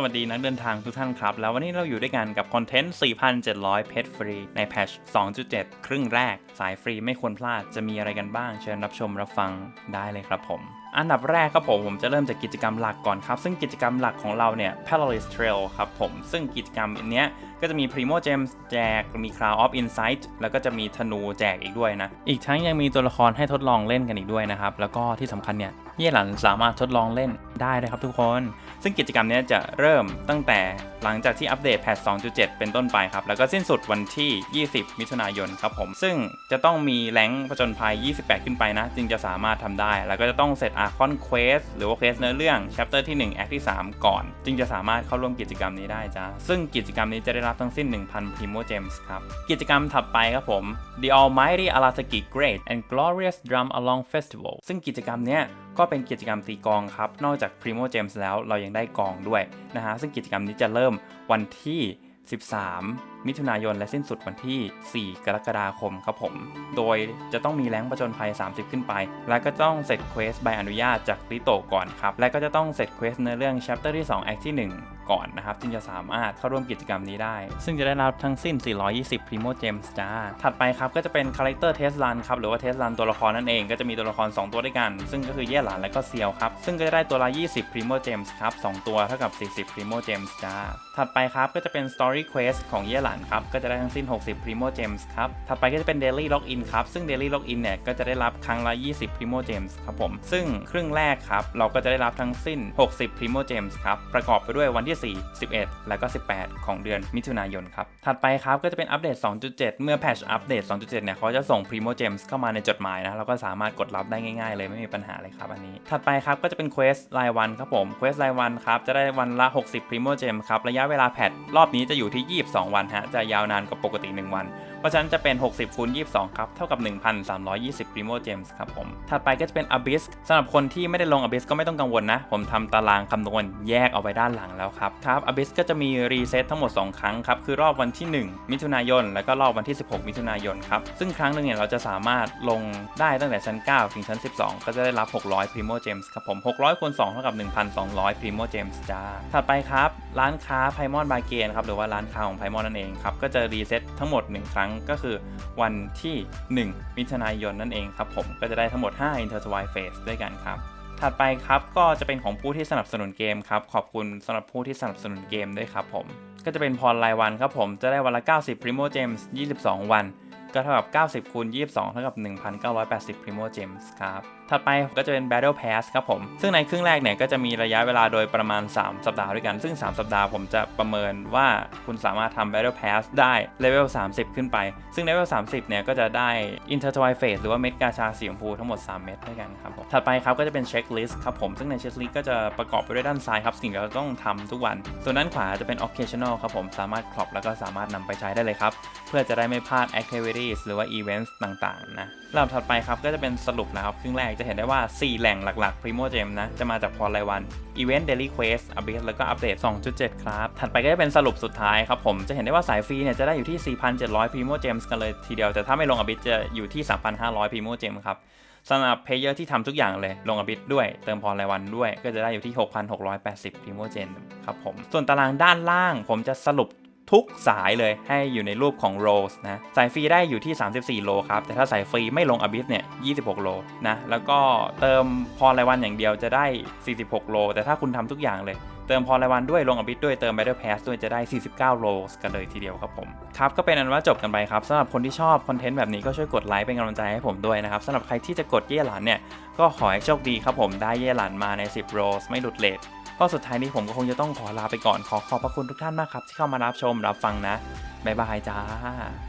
สวัสดีนักเดินทางทุกท่านครับ แล้ววันนี้เราอยู่ด้วยกันกับคอนเทนต์ 4,700 เพชรฟรี ในแพช 2.7 ครึ่งแรก สายฟรีไม่ควรพลาดจะมีอะไรกันบ้าง เชิญรับชมรับฟังได้เลยครับผมอันดับแรกครับผมผมจะเริ่มจากกิจกรรมหลักก่อนครับ ซึ่งกิจกรรมหลักของเราเนี่ย p a l a r i s Trail ครับผม ซึ่งกิจกรรมอันเนี้ยก็จะมี Primo Gems แจก มี Cloud of Insight แล้วก็จะมีธนูแจกอีกด้วยนะ อีกทั้งยังมีตัวละครให้ทดลองเล่นกันอีกด้วยนะครับ แล้วก็ที่สำคัญเนี่ยเย่หลันสามารถทดลองเล่นได้เลยครับทุกคน ซึ่งกิจกรรมนี้จะเริ่มตั้งแต่หลังจากที่อัปเดตแพท2.7 เป็นต้นไปครับ แล้วก็สิ้นสุดวันที่ 20 มิถุนายนครับผม ซึ่งจะต้องมีแรงผจญภัย 28 ขึ้นไปนะ จึงจะสามารถทำได้ แล้วก็จะต้องเสร็จอาร์คอนเควสหรือว่าเควสเนื้อเรื่อง chapter ที่ 1 act ที่ 3 ก่อน จึงจะสามารถเข้าร่วมกิจกรรมนี้ได้จ้าซึ่งกิจกรรมนี้จะได้รับทั้งสิ้น 1,000 Primo Gems ครับ กิจกรรมถัดไปครับผม The Almighty Arasaki Great and Glorious Drum Along Festival ซึ่งกิจกรรมเนี้ยก็เป็นกิจกรรมตีกองครับ นอกจาก Primo Gems แล้วเรายังได้กองด้วยนะฮะซึ่งกิจกรรมนี้จะเริ่มวันที่ 13มิถุนายนและสิ้นสุดวันที่ 4 กรกฎาคมครับผม โดยจะต้องมีแรง์ประจนภัย 30 ขึ้นไป และก็ต้องเสร็จเควสใบอนุญาตจากริโตก่อนครับ และก็จะต้องเสร็จเควสในเรื่อง chapter ที่ 2 act ที่ 1ก่อนนะครับจึงจะสามารถเข้าร่วมกิจกรรมนี้ได้ ซึ่งจะได้รับทั้งสิ้น 420 Primo Gems จ้า ถัดไปครับ ก็จะเป็น Character Test Run ครับ หรือว่า Test Run ตัวละครนั่นเอง ก็จะมีตัวละคร 2 ตัวด้วยกัน ซึ่งก็คือเย่หลานและก็เซียวครับ ซึ่งก็จะได้ตัวละ 20 Primo Gems ครับ 2 ตัวเท่ากับ 40 Primo Gems จ้า ถัดไปครับ ก็จะเป็น Story Quest ของเย่หลานลังครับ ก็จะได้ทั้งสิ้น 60 Primo Gems ครับ ถัดไปก็จะเป็น Daily Login ครับ ซึ่ง Daily Login เนี่ย ก็จะได้รับครั้งละ 20 Primo Gems ครับผม ซึ่งครึ่งแรกครับ เราก็จะได้รับทั้งสิ้น 60 Primo Gems ครับ ประกอบไปด้วยวันที่ 4 11 แล้วก็ 18 ของเดือนมิถุนายนครับ ถัดไปครับ ก็จะเป็นอัปเดต 2.7 เมื่อแพทชอัปเดต 2.7 เนี่ยเขาจะส่ง Primo Gems เข้ามาในจดหมายนะ เราก็สามารถกดรับได้ง่ายๆ เลยไม่มีปัญหาเลยครับอันนี้ ถัดไปครับ ก็จะเป็น Quest รายวันครับผม Quest รายวันครับ จะได้วันละ 60 Primo Gems ครับ ระยะเวลาแพทรอบนี้จะอยู่ที่ 22 วันฮะฮะจะยาวนานกว่าปกติ 1 วันเพราะฉะนั้นจะเป็น 60คูณ22 ครับ เท่ากับ 1,320 Primo Gems ครับผม ถัดไปก็จะเป็น Abyss สำหรับคนที่ไม่ได้ลง Abyss ก็ไม่ต้องกังวลนะ ผมทำตารางคำนวณแยกเอาไว้ด้านหลังแล้วครับ ครับ Abyss ก็จะมีรีเซ็ตทั้งหมด 2 ครั้งครับ คือรอบวันที่ 1 มิถุนายน แล้วก็รอบวันที่ 16 มิถุนายนครับ ซึ่งครั้งหนึ่งเนี่ยเราจะสามารถลงได้ตั้งแต่ชั้น 9 ถึงชั้น 12 ก็จะได้รับ 600 Primo Gems ครับผม 600คูณ2เท่ากับ 1,200 Primo Gems จ้า ถัดไปครับ ร้านค้า p พมอนบาเกนครับ หรือว่าร้านค้าของ p พมอนนั่นเองครับ ก็จะรีเซ็ตทั้งหมด 1 ครั้งก็คือวันที่ 1 มิถุนายนนั่นเองครับผมก็จะได้ทั้งหมด 5 Intertwine Phase ด้วยกันครับถัดไปครับก็จะเป็นของผู้ที่สนับสนุนเกมครับขอบคุณสำหรับผู้ที่สนับสนุนเกมด้วยครับผมก็จะเป็นพรรายวันครับผมจะได้วันละ 90 Primo Gems 22 วัน ก็เท่ากับ 90คูณ22 เท่ากับ 1,980 Primo Gems ครับ ถัดไปก็จะเป็น Battle Pass ครับผม ซึ่งในครึ่งแรกเนี่ยก็จะมีระยะเวลาโดยประมาณ 3 สัปดาห์ด้วยกัน ซึ่ง 3 สัปดาห์ผมจะประเมินว่าคุณสามารถทำ Battle Pass ได้เลเวล 30 ขึ้นไป ซึ่งเลเวล 30 เนี่ยก็จะได้ Intertwine Phase หรือว่าเม็ดกาชาสีชมพูทั้งหมด 3 เม็ดด้วยกันครับผม ถัดไปครับก็จะเป็น Checklist ครับผม ซึ่งใน Checklist ก็จะประกอบไปด้วยด้านซ้ายครับสิ่งที่เราต้องทำทุกวัน ส่วนด้านขวาจะเป็น Occasional ครับผม สามารถครอบแล้วก็สามารถนำไปใช้ได้เลยครับ เพื่อจะได้ไม่พลาด Activities หรือว่า Events ต่างๆนะลำดับถัดไปครับก็จะเป็นสรุปนะครับครึ่งแรกจะเห็นได้ว่า 4 แหล่งหลักๆ Primo Gem นะ จะมาจากพรรายวัน Event Daily Quest Update แล้วก็อัปเดต 2.7 ครับ ถัดไปก็จะเป็นสรุปสุดท้ายครับผม จะเห็นได้ว่าสายฟรีเนี่ยจะได้อยู่ที่ 4,700 Primo Gems กันเลยทีเดียว แต่ถ้าไม่ลงอบิ t จะอยู่ที่ 3,500 Primo Gem ครับสำหรับเพลเยอร์ที่ทำทุกอย่างเลย ลงอบิ t ด้วย เติมพรรายวันด้วย ก็จะได้อยู่ที่ 6,680 Primo Gem ครับผม ส่วนตารางด้านล่างผมจะสรุป ทุกสายเลยให้อยู่ในรูปของโรสนะสายฟรีได้อยู่ที่ 34 โลครับ แต่ถ้าสายฟรีไม่ลงอบิสเนี่ย 26 โลนะ แล้วก็เติมพรรายวันอย่างเดียวจะได้ 46 โล แต่ถ้าคุณทำทุกอย่างเลยเติมพรรายวันด้วยลงอบิสด้วยเติม Battle Pass ด้วยจะได้ 49 โลกันเลยทีเดียวครับผม ครับก็เป็นอันว่าจบกันไปครับสำหรับคนที่ชอบคอนเทนต์แบบนี้ก็ช่วยกดไลค์เป็นกำลังใจให้ผมด้วยนะครับสำหรับใครที่จะกดเย่หลานเนี่ยก็ขอให้โชคดีครับผมได้เย่หลานมาใน 10 โรสไม่หลุดเลท ก็สุดท้ายนี้ผมก็คงจะต้องขอลาไปก่อนขอขอบพระคุณทุกท่านมากครับ ที่เข้ามารับชมรับฟังนะบ๊ายบายจ้า